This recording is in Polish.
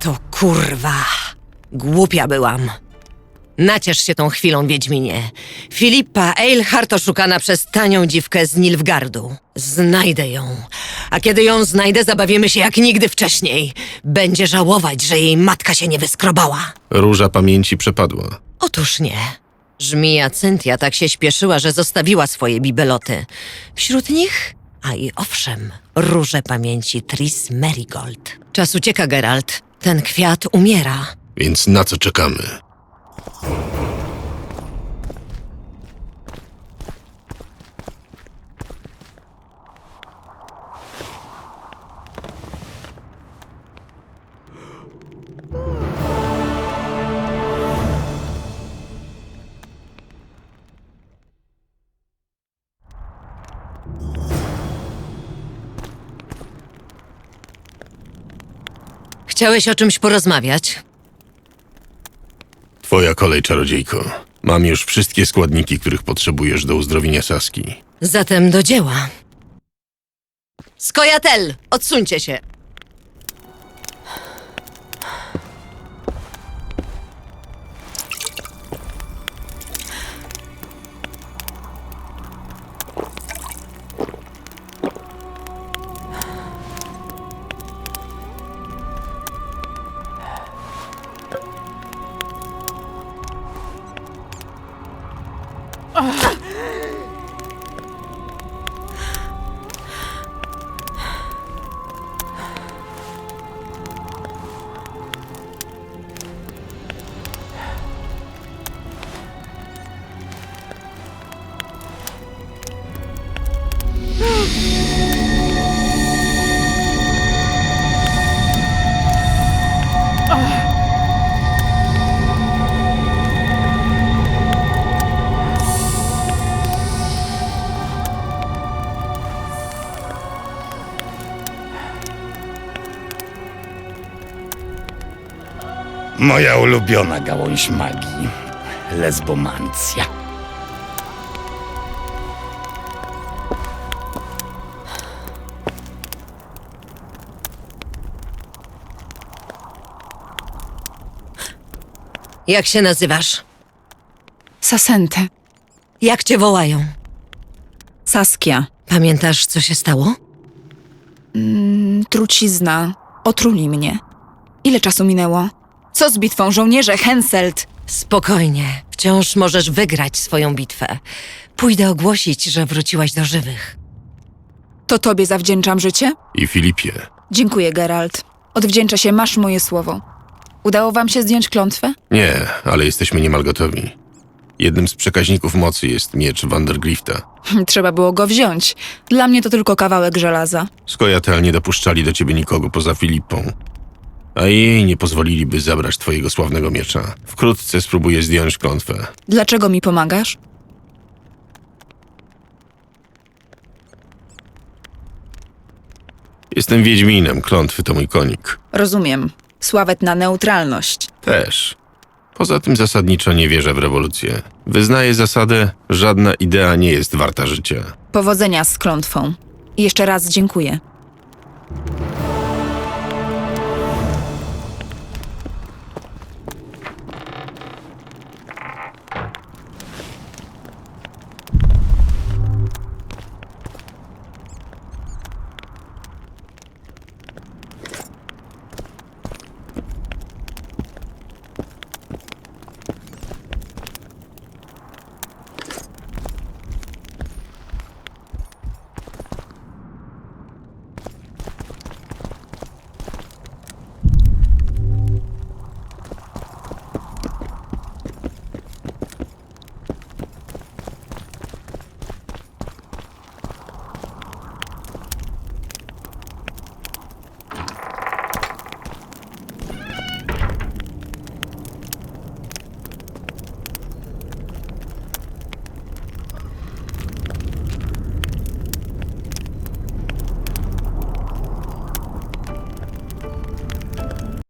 To kurwa. Głupia byłam. Naciesz się tą chwilą, Wiedźminie. Filipa Eilhart oszukana przez tanią dziwkę z Nilfgardu. Znajdę ją. A kiedy ją znajdę, zabawimy się jak nigdy wcześniej. Będzie żałować, że jej matka się nie wyskrobała. Róża pamięci przepadła. Otóż nie. Żmija Cynthia tak się śpieszyła, że zostawiła swoje bibeloty. Wśród nich, a i owszem, róże pamięci Tris Merigold. Czas ucieka, Geralt. Ten kwiat umiera. Więc na co czekamy? Chciałeś o czymś porozmawiać? Twoja kolej, czarodziejko. Mam już wszystkie składniki, których potrzebujesz do uzdrowienia Saski. Zatem do dzieła. Skojatel! Odsuńcie się! Ugh. Moja ulubiona gałąź magii. Lesbomancja. Jak się nazywasz? Sasente. Jak cię wołają? Saskia. Pamiętasz, co się stało? Trucizna. Otruli mnie. Ile czasu minęło? Co z bitwą żołnierze Henselt? Spokojnie, wciąż możesz wygrać swoją bitwę. Pójdę ogłosić, że wróciłaś do żywych. To tobie zawdzięczam życie? I Filipie. Dziękuję, Geralt. Odwdzięczę się, masz moje słowo. Udało wam się zdjąć klątwę? Nie, ale jesteśmy niemal gotowi. Jednym z przekaźników mocy jest miecz Vandergrifta. Trzeba było go wziąć. Dla mnie to tylko kawałek żelaza. Skojatel nie dopuszczali do ciebie nikogo poza Filipą. A jej nie pozwoliliby zabrać twojego sławnego miecza. Wkrótce spróbuję zdjąć klątwę. Dlaczego mi pomagasz? Jestem Wiedźminem, klątwy to mój konik. Rozumiem. Sławetna neutralność. Też. Poza tym zasadniczo nie wierzę w rewolucję. Wyznaję zasadę, żadna idea nie jest warta życia. Powodzenia z klątwą. I jeszcze raz dziękuję.